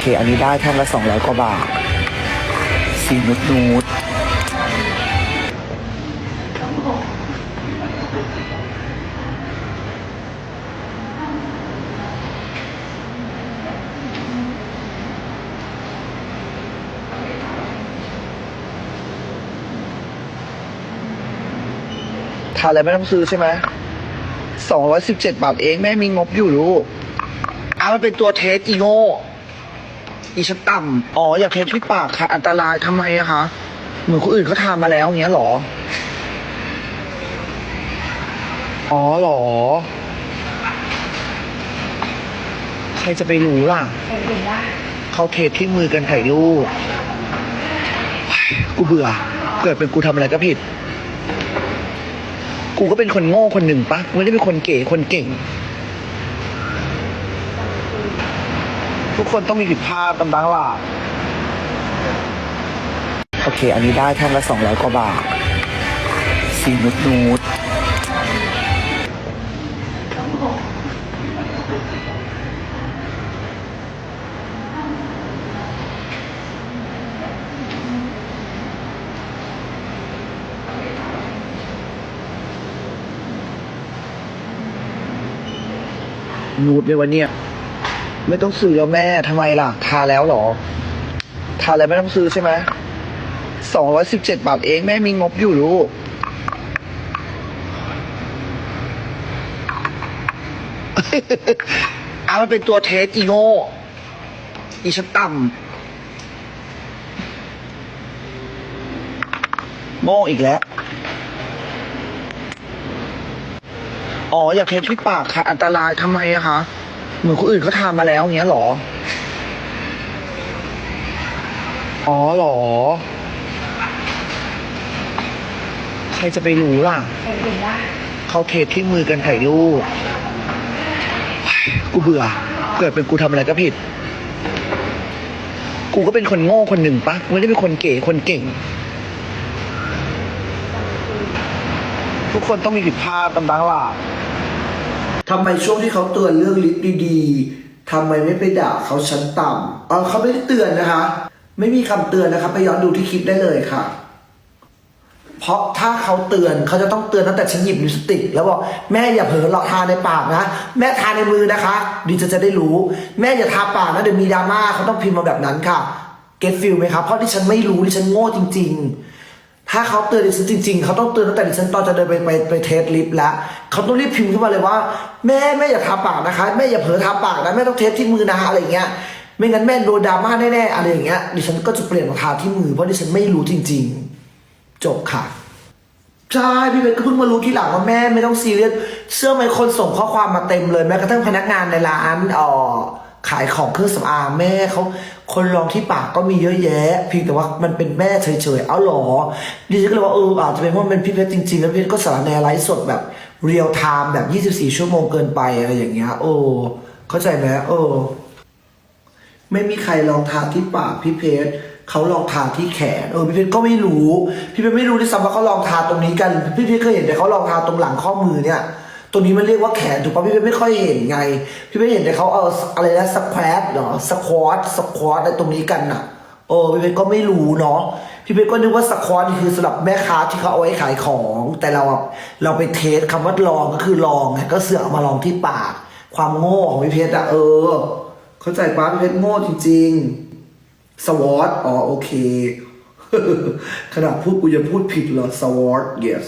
เค อันนี้ได้แท่งละสองร้อยกว่าบาท สีนุดนูดทานอะไรไม่ต้องซื้อใช่ไหมสองร้อยสิบเจ็ดบาทเองแม่มีงบอยู่ลูกอะมันเป็นตัวเทสอีโง่ อีชั้นต่ำอ๋ออยากเทสที่ปากค่ะ อันตรายทำไมอะคะเหมือนคนอื่นเขาทำมาแล้วอย่างเงี้ยเหรอ อ๋อเหรอ ใครจะไปรู้ล่ะ เขาเทสที่มือกันถ่ายรูปเฮ้ยกูเบื่อ เกิดเป็นกูทำอะไรก็ผิด กูก็เป็นคนโง่คนหนึ่งปะไม่ได้เป็นคนเก๋คนเก่ง ทุกคนต้องมีผิดพลาดตามบ้างล่ะโอเค อันนี้ได้แท่งละสองร้อยกว่าบาท สีนุดนูดนูดในวันเนี้ย ไม่ต้องซื้อแล้วแม่ทำไมล่ะ ทาแล้วหรอ ทาอะไรไม่ต้องซื้อใช่ไหมสองร้อยสิบเจ็ดบาทเองแม่มีงบอยู่ลูกอะมันเป็นตัวเทสอีโง่อีชั้นต่ำโง่อีกแล้ว อ๋อ อยากเทสที่ปากค่ะ อันตรายทำไมอะคะ เหมือนคนอื่นเขาทำมาแล้วอย่างเงี้ยเหรอ อ๋อเหรอ ใครจะไปรู้ล่ะเขาเทสที่มือกันถ่ายรูปกูเบื่อ เกิดเป็นกูทำอะไรก็ผิด กูก็เป็นคนโง่คนหนึ่งปะไม่ได้เป็นคนเก๋คนเก่ง ทุกคนต้องมีผิดพลาดตามบ้างล่ะ ทำไมช่วงที่เขาเตือนเรื่องลิฟต์ดีๆทำไมไม่ไปด่าเขาชั้นต่ำเออเขาไม่ได้เตือนนะคะ ไม่มีคำเตือนนะคะไปย้อนดูที่คลิปได้เลยค่ะ เพราะถ้าเขาเตือนเขาจะต้องเตือนตั้งแต่ฉันหยิบลิปสติก แล้วบอกแม่อย่าเผลอหลอกทาในปากนะ แม่ทาในมือนะคะ ดิฉันจะได้รู้ แม่อย่าทาปากนะเดี๋ยวมีดราม่าเขาต้องพิมพ์มาแบบนั้นค่ะ เก็ตฟิลไหมครับเพราะดิฉันไม่รู้ดิฉันโง่จริง ๆ ถ้าเขาเตือนดิฉันจริงๆ เขาต้องเตือนตั้งแต่ดิฉันตอนจะเดินไปไปไปเทสลิฟต์แล้ว เขาต้องรีบพิมพ์ขึ้นมาเลยว่า แม่แม่อย่าทาปากนะคะแม่อย่าเผลอทาปากนะแม่ต้องเทสที่มือนะอะไรเงี้ยไม่งั้นแม่โดนดราม่าแน่ๆอะไรอย่างเงี้ยดิฉันก็จะเปลี่ยนมาทาที่มือเพราะดิฉันไม่รู้จริง ๆ จบค่ะใช่พี่เบนก็เพิ่งมารู้ทีหลังว่าแม่ไม่ต้องซีเรียสเชื่อไหมคนส่งข้อความมาเต็มเลยแม้กระทั่งพนักงานในร้านอ่อ ขายของเครื่องสำอางแม่เขาคนลองที่ปากก็มีเยอะแยะเพียงแต่ว่ามันเป็นแม่เฉยๆ เอาหรอดิฉันก็เลยว่าเอออาจจะเป็นเพราะมันเป็นพี่เพชรจริงๆ แล้วพี่เพชรก็สารแนไลฟ์สดแบบเรียลไทม์แบบ 24 ชั่วโมงเกินไปอะไรอย่างเงี้ยโอ้เข้าใจไหมเออไม่มีใครลองทาที่ปากพี่เพชรเขาลองทาที่แขนเออพี่เพชรก็ไม่รู้ พี่เพชรไม่รู้ด้วยซ้ำว่าเขาลองทาตรงนี้กัน พี่เพชรเคยเห็นแต่เขาลองทาตรงหลังข้อมือเนี่ย ตรงนี้มันเรียกว่าแขนถูกปะพี่เพชรไม่ค่อยเห็นไง พี่เพชรเห็นแต่เขาเอาอะไรนะสแควตเหรอสควอตสควอตอะไรตรงนี้กันน่ะเออพี่เพชรก็ไม่รู้เนาะพี่เพชรก็นึกว่าสควอตคือสำหรับแม่ค้าที่เขาเอาไว้ขายของ แต่เราเราไปเทสคำว่าลองก็คือลองไงก็เสือกมาลองที่ปาก ความโง่ของพี่เพชรอะเออ เข้าใจป้าพี่เพชรโง่จริง ๆ สวอตอ๋อโอเคขนาดพูดกูยังพูดผิดเหรอสวอต yes